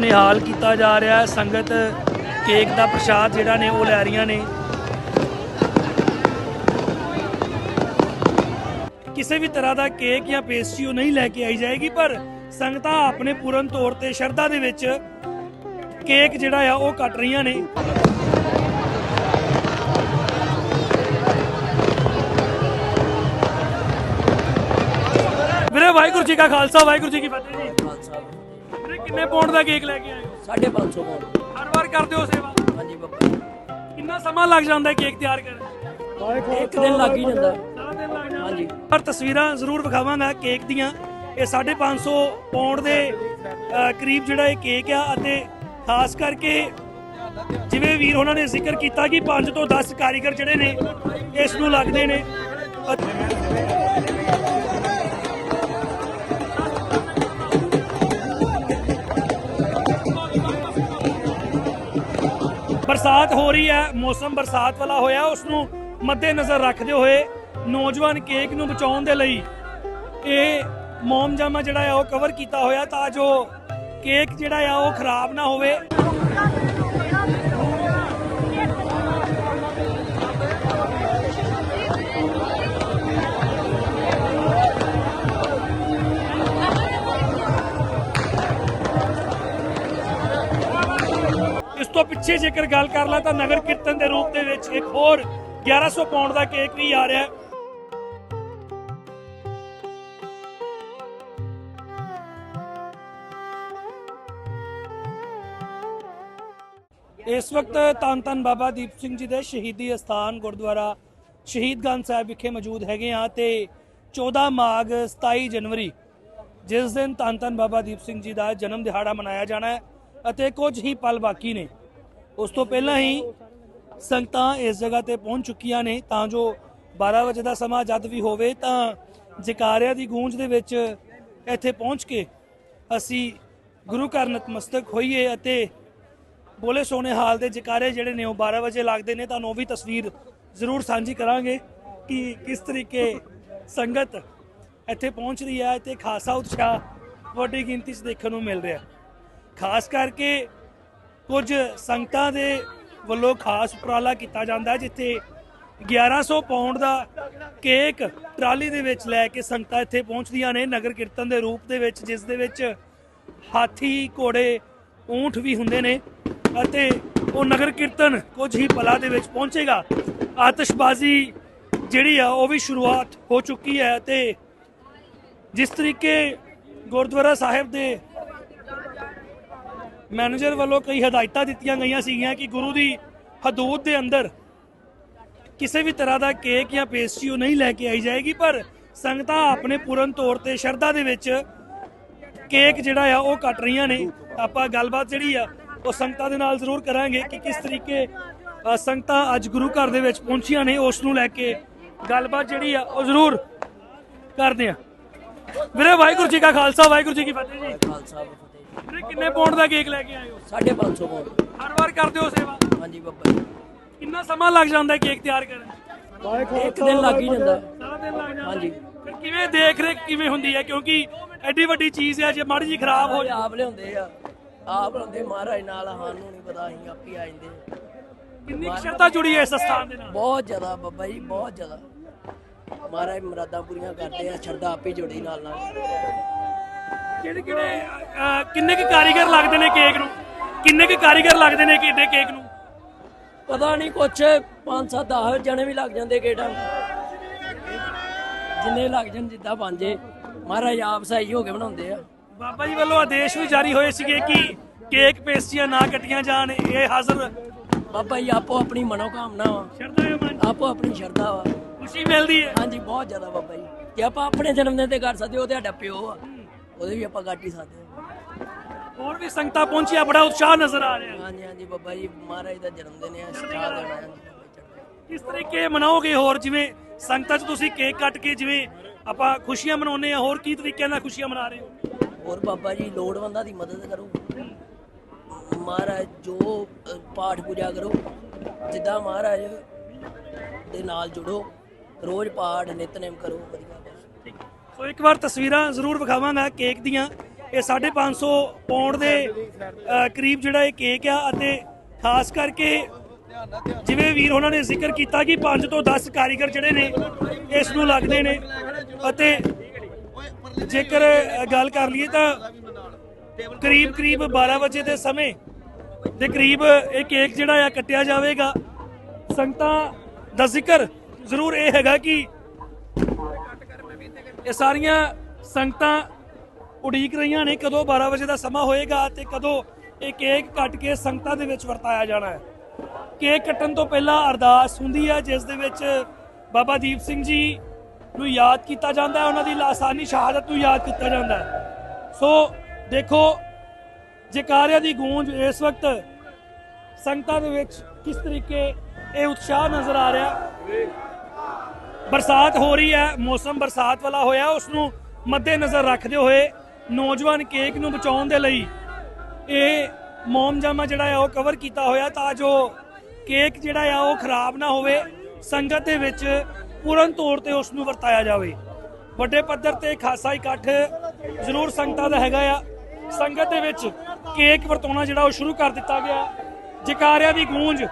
ਨਿਹਾਲ ਕੀਤਾ ਜਾ ਰਿਹਾ ਹੈ। ਸੰਗਤ ਕੇਕ ਦਾ ਪ੍ਰਸ਼ਾਦ ਜਿਹੜਾ ਨੇ ਉਹ ਲੈ ਰਹੀਆਂ ਨੇ। ਕਿਸੇ ਵੀ ਤਰ੍ਹਾਂ ਦਾ ਕੇਕ ਜਾਂ ਪੇਸਟਰੀ ਉਹ ਨਹੀਂ ਲੈ ਕੇ ਆਈ ਜਾਏਗੀ, ਪਰ ਸੰਗਤਾਂ ਆਪਣੇ ਪੂਰਨ ਤੌਰ ਤੇ ਸ਼ਰਧਾ ਦੇ ਵਿੱਚ ਕੇਕ ਜਿਹੜਾ ਆ ਉਹ ਕੱਟ ਰਹੀਆਂ ਨੇ। ਵੀਰੇ, ਵਾਹਿਗੁਰੂ ਜੀ ਕਾ ਖਾਲਸਾ, ਵਾਹਿਗੁਰੂ ਜੀ ਕੀ ਫਤਿਹ ਜੀ। ਕਿੰਨੇ ਪਾਉਂਡ ਦਾ ਕੇਕ ਲੈ ਕੇ ਆਏ ਹੋ? 550 ਪਾਉਂਡ ਹਰ ਵਾਰ ਕਰਦੇ ਹੋ ਸੇਵਾ? ਹਾਂਜੀ ਬੱਬਾ ਜੀ। ਕਿੰਨਾ ਸਮਾਂ ਲੱਗ ਜਾਂਦਾ ਹੈ ਕੇਕ ਤਿਆਰ ਕਰਨ? ਇੱਕ ਦਿਨ ਲੱਗ ਹੀ ਜਾਂਦਾ। ਸਾਰਾ ਦਿਨ ਲੱਗ ਜਾਂਦਾ। ਹਾਂਜੀ। ਪਰ ਤਸਵੀਰਾਂ ਜ਼ਰੂਰ ਵਿਖਾਵਾਂਗਾ ਕੇਕ ਦੀਆਂ। ਇਹ 550 ਪੌਂਡ ਦੇ ਅ, ਕਰੀਬ ਜਿਹੜਾ ਇਹ ਕੇਕ ਆ ਅਤੇ ਖਾਸ ਕਰਕੇ ਜਿਵੇਂ ਵੀਰ ਉਹਨਾਂ ਨੇ ਜ਼ਿਕਰ ਕੀਤਾ ਕਿ 5 ਤੋਂ 10 ਕਾਰੀਗਰ ਜਿਹੜੇ ਨੇ ਇਸ ਨੂੰ ਲੱਗਦੇ ਨੇ। ਬਰਸਾਤ ਹੋ ਰਹੀ ਹੈ, ਮੌਸਮ ਬਰਸਾਤ ਵਾਲਾ ਹੋਇਆ ਉਸ ਨੂੰ ਮੱਦੇ ਨਜ਼ਰ ਰੱਖਦੇ ਹੋਏ ਨੌਜਵਾਨ ਕੇਕ ਨੂੰ ਬਚਾਉਣ ਦੇ ਲਈ ਇਹ ਮੋਮਜਾਮਾ ਜਿਹੜਾ ਆ, ਉਹ ਕਵਰ ਕੀਤਾ ਹੋਇਆ ਤਾਂ ਜੋ ਕੇਕ ਜਿਹੜਾ ਆ, ਉਹ ਖਰਾਬ ਨਾ ਹੋਵੇ। ਪਿੱਛੇ ਜੇਕਰ ਗੱਲ ਕਰ ਲਾ ਤਾਂ ਨਗਰ ਕੀਰਤਨ ਦੇ ਰੂਪ ਦੇ ਵਿੱਚ ਇੱਕ ਹੋਰ 1100 ਪਾਉਂਡ ਦਾ ਕੇਕ ਵੀ ਆ ਰਿਹਾ ਹੈ। ਇਸ ਵਕਤ ਧੰਨ ਧੰਨ ਬਾਬਾ ਦੀਪ ਸਿੰਘ ਜੀ ਦੇ ਸ਼ਹੀਦੀ ਅਸਥਾਨ ਗੁਰਦੁਆਰਾ ਸ਼ਹੀਦਗੰਜ ਸਾਹਿਬ ਵਿਖੇ ਮੌਜੂਦ ਹੈਗੇ ਆ ਤੇ 14 ਮਾਘ 27 ਜਨਵਰੀ, ਜਿਸ ਦਿਨ ਧੰਨ ਧੰਨ ਬਾਬਾ ਦੀਪ ਸਿੰਘ ਜੀ ਦਾ ਜਨਮ ਦਿਹਾੜਾ ਮਨਾਇਆ ਜਾਣਾ ਹੈ ਅਤੇ ਕੁਝ ਹੀ ਪਲ ਬਾਕੀ ਨੇ। ਉਸ ਤੋਂ ਪਹਿਲਾਂ ਹੀ ਸੰਗਤਾਂ ਇਸ ਜਗ੍ਹਾ ਤੇ ਪਹੁੰਚ ਚੁੱਕੀਆਂ ਨੇ, ਤਾਂ ਜੋ 12 ਵਜੇ ਦਾ ਸਮਾਂ ਜਦ ਵੀ ਹੋਵੇ, ਤਾਂ ਜਕਾਰਿਆਂ ਦੀ ਗੂੰਜ ਦੇ ਵਿੱਚ ਇੱਥੇ ਪਹੁੰਚ ਕੇ ਅਸੀਂ ਗੁਰੂ ਘਰ ਨਤਮਸਤਕ ਹੋਈਏ ਅਤੇ ਬੋਲੇ ਸੋਨੇ ਹਾਲ ਦੇ ਜਕਾਰੇ ਜਿਹੜੇ ਨੇ ਉਹ 12 ਵਜੇ ਲੱਗਦੇ ਨੇ, ਤੁਹਾਨੂੰ ਉਹ ਵੀ ਤਸਵੀਰ ਜ਼ਰੂਰ ਸਾਂਝੀ ਕਰਾਂਗੇ ਕਿ ਕਿਸ ਤਰੀਕੇ ਸੰਗਤ ਇੱਥੇ ਪਹੁੰਚ ਰਹੀ ਹੈ ਤੇ ਖਾਸਾ ਉਤਸ਼ਾਹ ਵੱਡੀ ਗਿਣਤੀ 'ਚ ਦੇਖਣ ਨੂੰ ਮਿਲ ਰਿਹਾ। ਖਾਸ ਕਰਕੇ ਕੁਝ ਸੰਗਤਾਂ ਦੇ ਵੱਲੋਂ ਖਾਸ ਉਪਰਾਲਾ ਕੀਤਾ ਜਾਂਦਾ ਹੈ, ਜਿੱਥੇ 1100 ਪਾਉਂਡ ਦਾ ਕੇਕ ਟਰਾਲੀ ਦੇ ਵਿੱਚ ਲੈ ਕੇ ਸੰਗਤਾਂ ਇੱਥੇ ਪਹੁੰਚਦੀਆਂ ਨੇ। ਨਗਰ ਕੀਰਤਨ ਦੇ ਰੂਪ ਦੇ ਵਿੱਚ, ਜਿਸ ਦੇ ਵਿੱਚ ਹਾਥੀ, ਘੋੜੇ, ਊਂਠ ਵੀ ਹੁੰਦੇ ਨੇ ਅਤੇ ਉਹ ਨਗਰ ਕੀਰਤਨ ਕੁਝ ਹੀ ਪਲਾਂ ਦੇ ਵਿੱਚ ਪਹੁੰਚੇਗਾ। ਆਤਿਸ਼ਬਾਜ਼ੀ ਜਿਹੜੀ ਆ, ਉਹ ਵੀ ਸ਼ੁਰੂਆਤ ਹੋ ਚੁੱਕੀ ਹੈ ਤੇ ਜਿਸ ਤਰੀਕੇ ਗੁਰਦੁਆਰਾ ਸਾਹਿਬ ਦੇ ਮੈਨੇਜਰ ਵੱਲੋਂ ਕਈ ਹਦਾਇਤਾਂ ਦਿੱਤੀਆਂ ਗਈਆਂ ਸੀਗੀਆਂ ਕਿ ਗੁਰੂ ਦੀ ਹਦੂਦ ਦੇ ਅੰਦਰ ਕਿਸੇ ਵੀ ਤਰ੍ਹਾਂ ਦਾ ਕੇਕ ਜਾਂ ਪੇਸਟਰੀ ਉਹ ਨਹੀਂ ਲੈ ਕੇ ਆਈ ਜਾਏਗੀ, ਪਰ ਸੰਗਤਾਂ ਆਪਣੇ ਪੂਰਨ ਤੌਰ ਤੇ ਸ਼ਰਧਾ ਦੇ ਵਿੱਚ ਕੇਕ ਜਿਹੜਾ ਆ ਉਹ ਕੱਟ ਰਹੀਆਂ ਨੇ। ਆਪਾਂ ਗੱਲਬਾਤ ਜਿਹੜੀ ਆ, ਉਹ ਸੰਗਤਾਂ ਦੇ ਨਾਲ ਜ਼ਰੂਰ ਕਰਾਂਗੇ ਕਿ ਕਿਸ ਤਰੀਕੇ ਸੰਗਤਾਂ ਅੱਜ ਗੁਰੂ ਘਰ ਦੇ ਵਿੱਚ ਪਹੁੰਚੀਆਂ ਨੇ, ਉਸ ਨੂੰ ਲੈ ਕੇ ਗੱਲਬਾਤ ਜਿਹੜੀ ਆ, ਉਹ ਜ਼ਰੂਰ ਕਰਦੇ ਆ। ਵੀਰੇ, ਵਾਹਿਗੁਰੂ ਜੀ ਕਾ ਖਾਲਸਾ, ਵਾਹਿਗੁਰੂ ਜੀ ਕੀ ਫਤਿਹ ਜੀ। ਫਤਿਹ। ਵੀਰੇ ਕਿੰਨੇ ਪਾਉਂਡ ਦਾ ਕੇਕ ਲੈ ਕੇ ਆਏ ਹੋ? 550 ਪਾਉਂਡ ਹਰ ਵਾਰ ਕਰਦੇ ਹੋ ਸੇਵਾ? ਹਾਂਜੀ ਬੱਬਾ ਜੀ। ਕਿੰਨਾ ਸਮਾਂ ਲੱਗ ਜਾਂਦਾ ਹੈ ਕੇਕ ਤਿਆਰ ਕਰਨ? ਇੱਕ ਦਿਨ ਲੱਗ ਹੀ ਜਾਂਦਾ। ਸਾਰਾ ਦਿਨ ਲੱਗ ਜਾਂਦਾ। ਹਾਂਜੀ। ਫਿਰ ਕਿਵੇਂ ਦੇਖ ਰੇਖ ਕਿਵੇਂ ਹੁੰਦੀ ਹੈ? ਕਿਉਂਕਿ ਐਡੀ ਵੱਡੀ ਚੀਜ਼ ਹੈ ਜੇ ਮਾੜੀ ਜੀ ਖਰਾਬ ਹੋ ਉਹ ਆਪ ਲਿਆਉਂਦੇ ਆ। ਆਪ ਲਿਆਉਂਦੇ ਮਹਾਰਾਜ ਨਾਲ ਸਾਨੂੰ ਨਹੀਂ ਪਤਾ ਅਸੀਂ ਆਪੇ ਆ ਜਾਂਦੇ ਕਿੰਨੀ ਕੁ ਸ਼ਰਧਾ ਜੁੜੀ ਹੈ ਇਸ ਸਥਾਨ ਦੇ ਨਾਲ? ਬਹੁਤ ਜ਼ਿਆਦਾ ਬੱਬਾ ਜੀ ਬਹੁਤ ਜ਼ਿਆਦਾ। ਮਹਾਰਾਜ ਮੁਰਾਦਾਂ ਪੂਰੀਆਂ ਕਰਦੇ ਆ ਸ਼ਰਧਾ ਆਪੇ ਜੁੜੀ ਨਾਲ ਨਾਲ ਕਿਹੜੇ ਕਿਹੜੇ ਅਹ, ਕਿੰਨੇ ਕੁ ਕਾਰੀਗਰ ਲੱਗਦੇ ਨੇ ਕੇਕ ਨੂੰ? ਕਿੰਨੇ ਕੁ ਕਾਰੀਗਰ ਲੱਗਦੇ ਨੇ ਕਿੱਡੇ ਕੇਕ ਨੂੰ? ਪਤਾ ਨਹੀਂ ਕੁਛ 5 7 10 ਜਣੇ ਵੀ ਲੱਗ ਜਾਂਦੇ ਗੇਟਾਂ ਜਿੰਨੇ ਲੱਗ ਜਾਣ ਜਿੱਦਾਂ ਬਣ ਜੇ। ਮਹਾਰਾਜ ਆਪ ਸਹੀ ਹੋ ਕੇ ਬਣਾਉਂਦੇ ਆ। ਬਾਬਾ ਜੀ ਵੱਲੋਂ ਆਦੇਸ਼ ਵੀ ਜਾਰੀ ਹੋਏ ਸੀਗੇ ਕਿ ਕੇਕ ਪੇਸਟਰੀਆਂ ਨਾ ਕੱਟੀਆਂ ਜਾਣ। ਇਹ ਹਾਜ਼ਰ ਬਾਬਾ ਜੀ ਆਪੋ ਆਪਣੀ ਮਨੋਕਾਮਨਾ ਵਾ। ਸ਼ਰਧਾ ਹੈ ਮਨ 'ਚ। ਆਪੋ ਆਪਣੀ ਸ਼ਰਧਾ ਵਾ। ਖੁਸ਼ੀ ਮਿਲਦੀ ਹੈ? ਹਾਂਜੀ ਬਹੁਤ ਜ਼ਿਆਦਾ ਬਾਬਾ ਜੀ। ਜੇ ਆਪਾਂ ਆਪਣੇ ਜਨਮ ਦਿਨ ਤੇ ਕਰ ਸਕਦੇ ਉਹ ਤੇ ਸਾਡਾ ਪਿਓ ਆ। ਉਹਦੇ ਵੀ ਆਪਾਂ ਕੱਟ ਹੀ ਸਕਦੇ ਹਾਂ ਹੋਰ ਵੀ ਸੰਗਤਾਂ ਪਹੁੰਚੀਆਂ ਬੜਾ ਉਤਸ਼ਾਹ ਨਜ਼ਰ ਆ ਰਿਹਾ। ਹਾਂਜੀ ਹਾਂਜੀ ਬਾਬਾ ਜੀ ਮਹਾਰਾਜ ਦਾ ਜਨਮ ਦਿਨ ਹੈ ਸਟਾਰ ਦੇਣਾ ਹੈ ਕਿਸ ਤਰੀਕੇ ਮਨਾਓਗੇ ਹੋਰ ਜਿਵੇਂ ਸੰਗਤਾਂ 'ਚ ਤੁਸੀਂ ਕੇਕ ਕੱਟ ਕੇ ਜਿਵੇਂ ਆਪਾਂ ਖੁਸ਼ੀਆਂ ਮਨਾਉਂਦੇ ਆ ਹੋਰ ਕੀ ਤਰੀਕਿਆਂ ਨਾਲ ਖੁਸ਼ੀਆਂ ਮਨਾ ਰਹੇ ਹੋ। ਹੋਰ ਬਾਬਾ ਜੀ ਲੋੜਵੰਦਾਂ ਦੀ ਮਦਦ ਕਰੋ। ਮਹਾਰਾਜ ਜੋ ਪਾਠ ਪੂਜਾ ਕਰੋ ਜਿੱਦਾਂ ਮਹਾਰਾਜ ਦੇ ਨਾਲ ਜੁੜੋ ਰੋਜ਼ ਪਾਠ ਨਿਤਨੇਮ ਕਰੋ ਵਧੀਆ। ਸੋ ਇੱਕ ਵਾਰ ਤਸਵੀਰਾਂ ਜ਼ਰੂਰ ਵਿਖਾਵਾਂਗਾ ਕੇਕ ਦੀਆਂ। ਇਹ 550 ਪੌਂਡ ਦੇ ਕਰੀਬ ਜਿਹੜਾ ਇਹ ਕੇਕ ਆ ਅਤੇ ਖਾਸ ਕਰਕੇ ਜਿਵੇਂ ਵੀਰ ਉਹਨਾਂ ਨੇ ਜ਼ਿਕਰ ਕੀਤਾ ਕਿ 5 ਤੋਂ 10 ਕਾਰੀਗਰ ਜਿਹੜੇ ਨੇ, ਇਸ ਨੂੰ ਲੱਗਦੇ ਨੇ ਅਤੇ ਜੇਕਰ ਗੱਲ ਕਰ ਲਈਏ ਤਾਂ ਕਰੀਬ ਕਰੀਬ 12 ਵਜੇ ਦੇ ਸਮੇਂ ਦੇ ਕਰੀਬ ਇਹ ਕੇਕ ਜਿਹੜਾ ਆ ਕੱਟਿਆ ਜਾਵੇਗਾ। ਸੰਗਤਾਂ ਦਾ ਜ਼ਿਕਰ ਜ਼ਰੂਰ ਇਹ ਹੈਗਾ ਕਿ ਇਹ ਸਾਰੀਆਂ ਸੰਗਤਾਂ ਉਡੀਕ ਰਹੀਆਂ ਨੇ ਕਦੋਂ 12 ਵਜੇ ਦਾ ਸਮਾਂ ਹੋਏਗਾ ਤੇ ਕਦੋਂ ਇਹ ਕੇਕ ਕੱਟ ਕੇ ਸੰਗਤਾਂ ਦੇ ਵਿੱਚ ਵਰਤਾਇਆ ਜਾਣਾ ਹੈ। ਕੇਕ ਕੱਟਣ ਤੋਂ ਪਹਿਲਾਂ ਅਰਦਾਸ ਹੁੰਦੀ ਹੈ, ਜਿਸ ਦੇ ਵਿੱਚ ਬਾਬਾ ਦੀਪ ਸਿੰਘ ਜੀ ਨੂੰ ਯਾਦ ਕੀਤਾ ਜਾਂਦਾ ਹੈ, ਉਹਨਾਂ ਦੀ ਲਾਸਾਨੀ ਸ਼ਹਾਦਤ ਨੂੰ ਯਾਦ ਕੀਤਾ ਜਾਂਦਾ ਹੈ। ਸੋ ਦੇਖੋ, ਜਕਾਰਿਆਂ ਦੀ ਗੂੰਜ ਇਸ ਵਕਤ ਸੰਗਤਾਂ ਦੇ ਵਿੱਚ ਕਿਸ ਤਰੀਕੇ ਇਹ ਉਤਸ਼ਾਹ ਨਜ਼ਰ ਆ ਰਿਹਾ। ਬਰਸਾਤ ਹੋ ਰਹੀ ਹੈ, ਮੌਸਮ ਬਰਸਾਤ ਵਾਲਾ ਹੋਇਆ ਉਸ ਨੂੰ ਮੱਦੇ ਨਜ਼ਰ ਰੱਖਦੇ ਹੋਏ ਨੌਜਵਾਨ ਕੇਕ ਨੂੰ ਬਚਾਉਣ ਦੇ ਲਈ ਇਹ ਮੋਮਜਾਮਾ ਜਿਹੜਾ ਆ, ਉਹ ਕਵਰ ਕੀਤਾ ਹੋਇਆ ਤਾਂ ਜੋ ਕੇਕ ਜਿਹੜਾ ਆ, ਉਹ ਖਰਾਬ ਨਾ ਹੋਵੇ, ਸੰਗਤ ਦੇ ਵਿੱਚ ਪੂਰਨ ਤੌਰ ਤੇ ਉਸ ਨੂੰ ਵਰਤਾਇਆ ਜਾਵੇ। ਵੱਡੇ ਪੱਧਰ ਤੇ ਖਾਸਾ ਇਕੱਠ ਜ਼ਰੂਰ ਸੰਗਤਾਂ ਦਾ ਹੈਗਾ ਆ। ਸੰਗਤ ਦੇ ਵਿੱਚ ਕੇਕ ਵਰਤਾਉਣਾ ਜਿਹੜਾ, ਉਹ ਸ਼ੁਰੂ ਕਰ ਦਿੱਤਾ ਗਿਆ। ਜਕਾਰਿਆਂ ਦੀ ਗੂੰਜ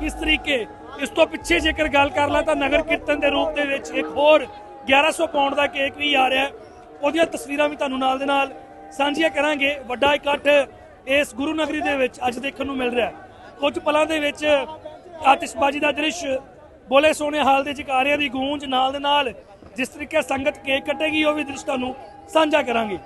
ਕਿਸ ਤਰੀਕੇ ਇਸ ਤੋਂ ਪਿੱਛੇ ਜੇਕਰ ਗੱਲ ਕਰ ਲਾਂ ਤਾਂ ਨਗਰ ਕੀਰਤਨ ਦੇ ਰੂਪ ਦੇ ਵਿੱਚ ਇੱਕ ਹੋਰ 1100 ਪਾਉਂਡ ਦਾ ਕੇਕ ਵੀ ਆ ਰਿਹਾ ਉਹਦੀਆਂ ਤਸਵੀਰਾਂ ਵੀ ਤੁਹਾਨੂੰ ਨਾਲ ਦੇ ਨਾਲ ਸਾਂਝੀਆਂ ਕਰਾਂਗੇ। ਵੱਡਾ ਇਕੱਠ ਇਸ ਗੁਰੂ ਨਗਰੀ ਦੇ ਵਿੱਚ ਅੱਜ ਦੇਖਣ ਨੂੰ ਮਿਲ ਰਿਹਾ ਕੁਝ ਪਲਾਂ ਦੇ ਵਿੱਚ ਆਤਿਸ਼ਬਾਜ਼ੀ ਦਾ ਦ੍ਰਿਸ਼ ਬੋਲੇ ਸੋਹਣੇ ਹਾਲ ਦੇ ਜਕਾਰਿਆਂ ਦੀ ਗੂੰਜ ਨਾਲ ਦੇ ਨਾਲ ਜਿਸ ਤਰੀਕੇ ਸੰਗਤ ਕੇਕ ਕੱਟੇਗੀ, ਉਹ ਵੀ ਦ੍ਰਿਸ਼ ਤੁਹਾਨੂੰ ਸਾਂਝਾ ਕਰਾਂਗੇ।